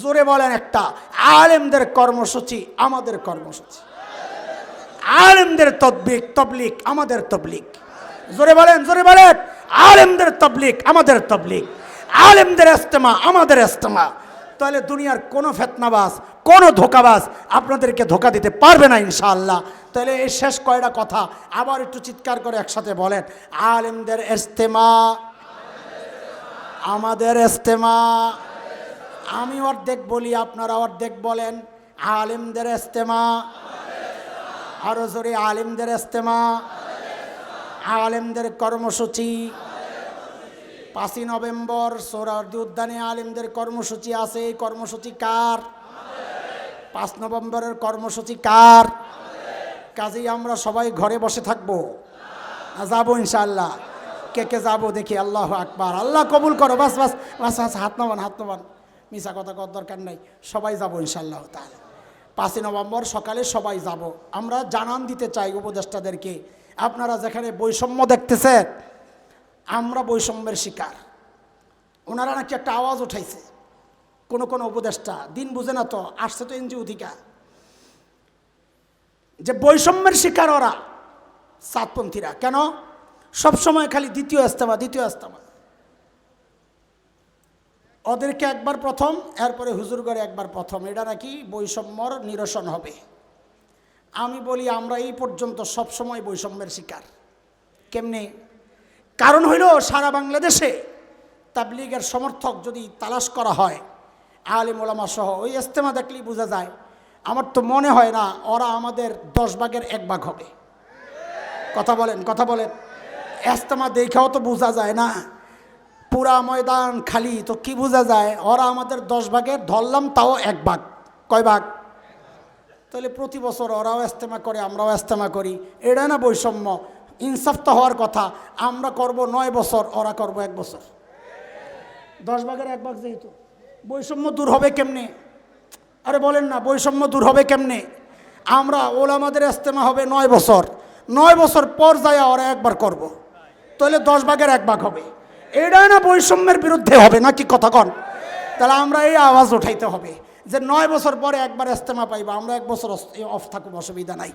জোরে বলেন একটা, আলেমদের কর্মসূচি আমাদের কর্মসূচি। আলেমদের তবলিক তবলিক আমাদের তবলিক। জোরে বলেন জোরে বলেন, আলেমদের তবলিক আমাদের তবলিক। আলেমদের ইস্তেমা আমাদের ইস্তেমা তাহলে দুনিয়ার কোনো ফেতনাবাজ, কোনো ধোকাবাজ আপনাদেরকে ধোকা দিতে পারবে না ইনশাআল্লাহ। তাহলে এই শেষ কয়টা কথা আবার একটু চিৎকার করে একসাথে বলেন, আলেমদের ইস্তেমা আমাদের ইস্তেমা আমি অর্ধেক বলি, আপনারা অর্ধেক বলেন। আলিমদের ইস্তেমা। আরও জোরে, আলেমদের ইস্তেমা। আলেমদের কর্মসূচি। পাঁচই নভেম্বর সোহরাওয়ার্দী উদ্যানে আলেমদের কর্মসূচি আছে। এই কর্মসূচি কার? পাঁচ নভেম্বরের কর্মসূচি কার? কাজেই আমরা সবাই ঘরে বসে থাকব। যাব ইনশাআল্লাহ। কে কে যাব দেখি, আল্লাহ আকবার। আল্লাহ কবুল করো বাস বাস বাস, হাত নামান হাত নামান। মিশা কথা কর দরকার নাই, সবাই যাব ইনশাল্লাহ তাহলে পাঁচই নভেম্বর সকালে সবাই যাব। আমরা জানান দিতে চাই উপদেষ্টাদেরকে, আপনারা যেখানে বৈষম্য দেখতেছেন, আমরা বৈষম্যের শিকার। ওনারা নাকি একটা আওয়াজ উঠাইছে, কোনো কোনো উপদেষ্টা, দিন বুঝে না তো, আসছে তো এনজিও থেকে। যে বৈষম্যের শিকার ওরা, সাতপন্থীরা। কেন? সবসময় খালি দ্বিতীয় ইস্তেমা দ্বিতীয় ইস্তেমা ওদেরকে একবার প্রথম, এরপরে হুজুরগড়ে একবার প্রথম। এটা নাকি বৈষম্যর নিরসন হবে। আমি বলি, আমরা এই পর্যন্ত সবসময় বৈষম্যের শিকার। কেমনে? কারণ হইল, সারা বাংলাদেশে তাবলিগের সমর্থক যদি তালাশ করা হয়, আলিম ওলামা সহ, ওই ইস্তেমা দেখলেই বোঝা যায়, আমার তো মনে হয় না ওরা আমাদের দশ ভাগের এক ভাগ হবে। কথা বলেন কথা বলেন। ইস্তেমা দেখেও তো বোঝা যায় না। পুরা ময়দান খালি। তো কি বোঝা যায়? ওরা আমাদের দশ ভাগের, ধরলাম তাও এক ভাগ। কয় ভাগ? তাহলে প্রতি বছর ওরাও ইস্তেমা করে, আমরাও ইস্তেমা করি। এটা না বৈষম্য। ইনসাফ তো হওয়ার কথা। আমরা করব নয় বছর, ওরা করব এক বছর। দশ ভাগের এক ভাগ যেহেতু। বৈষম্য দূর হবে কেমনে? আরে বলেন না, বৈষম্য দূর হবে কেমনে? আমরা ওলামাদের ইস্তেমা হবে নয় বছর। নয় বছর পর যায় ওরা একবার করব। তাহলে দশ ভাগের এক ভাগ হবে। এটা না বৈষম্যের বিরুদ্ধে হবে, নাকি কথা কন? তাহলে আমরা এই আওয়াজ উঠাইতে হবে যে নয় বছর পরে একবার ইস্তেমা পাইবা, আমরা এক বছর অফ থাকুক, অসুবিধা নাই।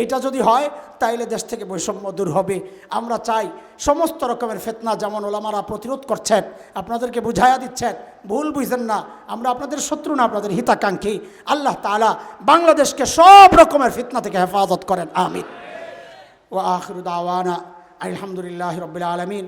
এইটা যদি হয়, তাইলে দেশ থেকে বৈষম্য দূর হবে। আমরা চাই সমস্ত রকমের ফেতনা যেমন ওলামারা প্রতিরোধ করছেন, আপনাদেরকে বুঝাইয়া দিচ্ছেন, ভুল বুঝছেন না, আমরা আপনাদের শত্রু না, আপনাদের হিতাকাঙ্ক্ষী। আল্লাহ তালা বাংলাদেশকে সব রকমের ফিতনা থেকে হেফাজত করেন, আমিন। ও আখরুদ আওয়ানা আলহামদুলিল্লাহ রবিল আলমিন।